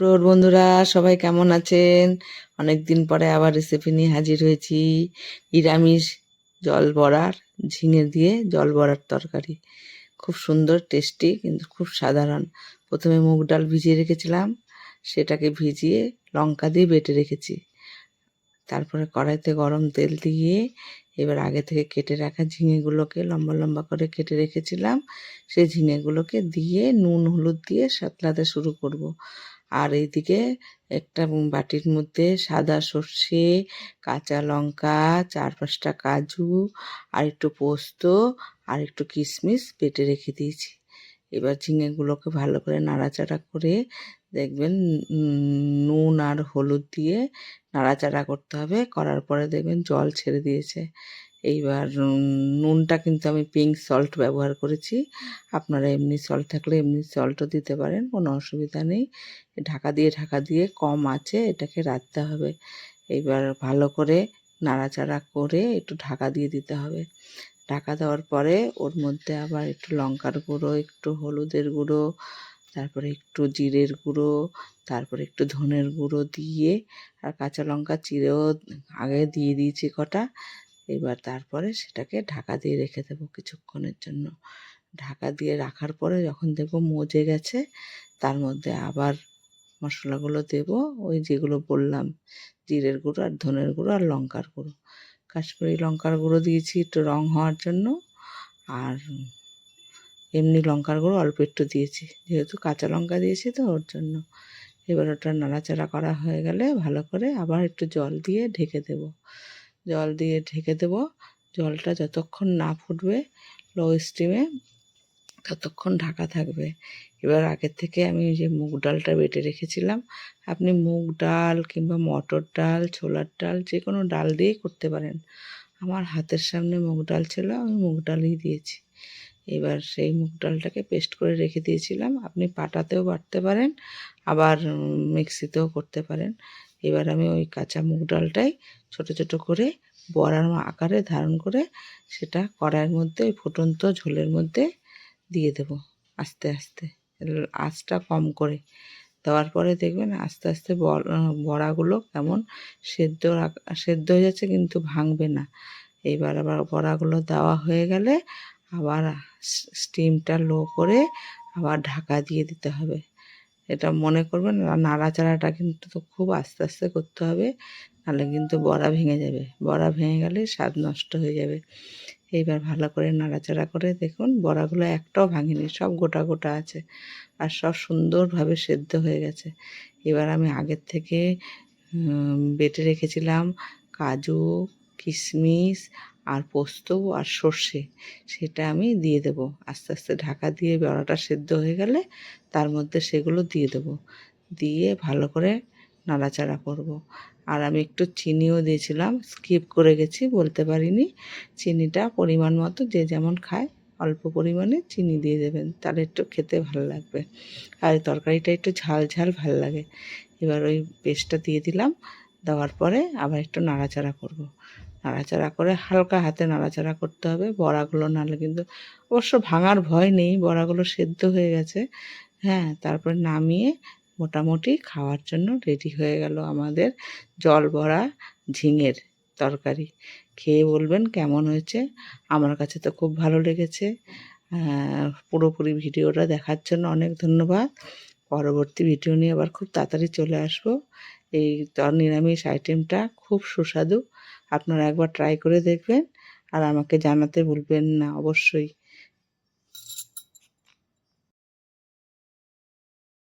প্রৌঢ় বন্ধুরা, সবাই কেমন আছেন? অনেক দিন পরে আবার রেসিপি নিয়ে হাজির হয়েছি। নিরামিষ জল বড়ার, ঝিঙে দিয়ে জল বড়ার তরকারি। খুব সুন্দর টেস্টি কিন্তু খুব সাধারণ। প্রথমে মুগ ডাল ভিজিয়ে রেখেছিলাম। সেটাকে ভিজিয়ে লঙ্কা দিয়ে বেটে রেখেছি। তারপরে কড়াইতে গরম তেল দিয়ে এবার আগে থেকে কেটে রাখা ঝিঙেগুলোকে লম্বা লম্বা করে কেটে রেখেছিলাম। সেই ঝিঙেগুলোকে দিয়ে নুন, হলুদ দিয়ে সাতলাতে শুরু করব। আর এইদিকে একটা বাটির মধ্যে সাদা সর্ষে, কাঁচা লঙ্কা, চার পাঁচটা কাজু আর একটু পোস্ত আর একটু কিশমিশ বেটে রেখে দিয়েছি। এবার ঝিঙেগুলোকে ভালো করে নাড়াচাড়া করে দেখবেন নুন আর হলুদ দিয়ে নাড়াচাড়া করতে হবে। করার পরে দেখবেন জল ছেড়ে দিয়েছে। এইবার নুনটা কিন্তু আমি পিঙ্ক সল্ট ব্যবহার করেছি। আপনারা এমনি সল্ট থাকলে এমনি সল্টও দিতে পারেন, কোনো অসুবিধা নেই। ঢাকা দিয়ে ঢাকা দিয়ে কম আছে, এটাকে রাখতে হবে। এইবার ভালো করে নাড়াচাড়া করে একটু ঢাকা দিয়ে দিতে হবে। ঢাকা দেওয়ার পরে ওর মধ্যে আবার একটু লঙ্কার গুঁড়ো, একটু হলুদের গুঁড়ো, তারপরে একটু জিরের গুঁড়ো, তারপরে একটু ধনের গুঁড়ো দিয়ে আর কাঁচা লঙ্কা চিরেও আগে দিয়ে দিয়েছি কটা। এবার তারপরে সেটাকে ঢাকা দিয়ে রেখে দেবো কিছুক্ষণের জন্য। ঢাকা দিয়ে রাখার পরে যখন দেখব মজে গেছে, তার মধ্যে আবার মশলাগুলো দেব, ওই যেগুলো বললাম, জিরের গুঁড়ো আর ধনের গুঁড়ো আর লঙ্কার গুঁড়ো। কাশ্মীরি লঙ্কার গুঁড়ো দিয়েছি একটু রং হওয়ার জন্য, আর এমনি লঙ্কার গুঁড়ো অল্প একটু দিয়েছি, যেহেতু কাঁচা লঙ্কা দিয়েছি তো ওর জন্য। এবার ওটা নাড়াচাড়া করা হয়ে গেলে ভালো করে আবার একটু জল দিয়ে ঢেকে দেব। জল দিয়ে ঢেকে দেব। জলটা যতক্ষণ না ফুটবে লো স্টিমে ততক্ষণ ঢাকা থাকবে। এবার আগের থেকে আমি যে মুগ ডালটা বেটে রেখেছিলাম, আপনি মুগ ডাল কিংবা মটর ডাল, ছোলার ডাল যে কোনো ডাল দিয়েই করতে পারেন। আমার হাতের সামনে মুগ ডাল ছিল, আমি মুগ ডালই দিয়েছি। এবার সেই মুগ ডালটাকে পেস্ট করে রেখে দিয়েছিলাম। আপনি পাটাতেও বাটতে পারেন, আবার মিক্সিতেও করতে পারেন। এবার আমি ওই কাঁচা মুগ ডালটাই ছোট ছোট করে বড়ার আকারে ধারণ করে সেটা কড়াইয়ের মধ্যে, ওই ফুটন্ত ঝোলের মধ্যে দিয়ে দেব আস্তে আস্তে। আঁচটা কম করে দেওয়ার পরে দেখবেন আস্তে আস্তে বড়াগুলো কেমন সেদ্ধ সেদ্ধ হয়ে যাচ্ছে কিন্তু ভাঙবে না। এইবার আবার বড়াগুলো দেওয়া হয়ে গেলে আবার স্টিমটা লো করে আবার ঢাকা দিয়ে দিতে হবে। এটা মনে করবেন নাড়াচাড়াটা কিন্তু তো খুব আস্তে আস্তে করতে হবে, নাহলে কিন্তু বড়া ভেঙে যাবে। বড়া ভেঙে গেলে স্বাদ নষ্ট হয়ে যাবে। এইবার ভালো করে নাড়াচাড়া করে দেখুন, বড়াগুলো একটাও ভাঙেনি, সব গোটা গোটা আছে আর সব সুন্দরভাবে সেদ্ধ হয়ে গেছে। এবার আমি আগের থেকে বেটে রেখেছিলাম কাজু, কিশমিশ আর পোস্ত আর সর্ষে, সেটা আমি দিয়ে দেব। আস্তে আস্তে ঢাকা দিয়ে বড়াটা সেদ্ধ হয়ে গেলে তার মধ্যে সেগুলো দিয়ে দেব। দিয়ে ভালো করে নাড়াচাড়া করব। আর আমি একটু চিনিও দিয়েছিলাম, স্কিপ করে গেছি, বলতে পারিনি। চিনিটা পরিমাণ মতো, যে যেমন খায়, অল্প পরিমাণে চিনি দিয়ে দেবেন, তাহলে একটু খেতে ভালো লাগবে। আর তরকারিটা একটু ঝাল ঝাল ভালো লাগে। এবার ওই পেস্টটা দিয়ে দিলাম। দেওয়ার পরে আবার একটু নাড়াচাড়া করব। নাড়াচাড়া করে হালকা হাতে নাড়াচাড়া করতে হবে। বড়াগুলো নাহলে কিন্তু অবশ্য ভাঙার ভয় নেই, বড়াগুলো সেদ্ধ হয়ে গেছে। হ্যাঁ তারপরে নামিয়ে মোটামুটি খাওয়ার জন্য রেডি হয়ে গেল আমাদের জল ভরা ঝিঙের তরকারি। খেয়ে বলবেন কেমন হয়েছে? আমার কাছে তো খুব ভালো লেগেছে। পুরোপুরি ভিডিওটা দেখার জন্য অনেক ধন্যবাদ। পরবর্তী ভিডিও নিয়ে আবার খুব তাড়াতাড়ি চলে আসব। এই নিরামিষ আইটেমটা খুব সুস্বাদু। আপনারা একবার ট্রাই করে দেখবেন আর আমাকে জানাতে ভুলবেন না, অবশ্যই।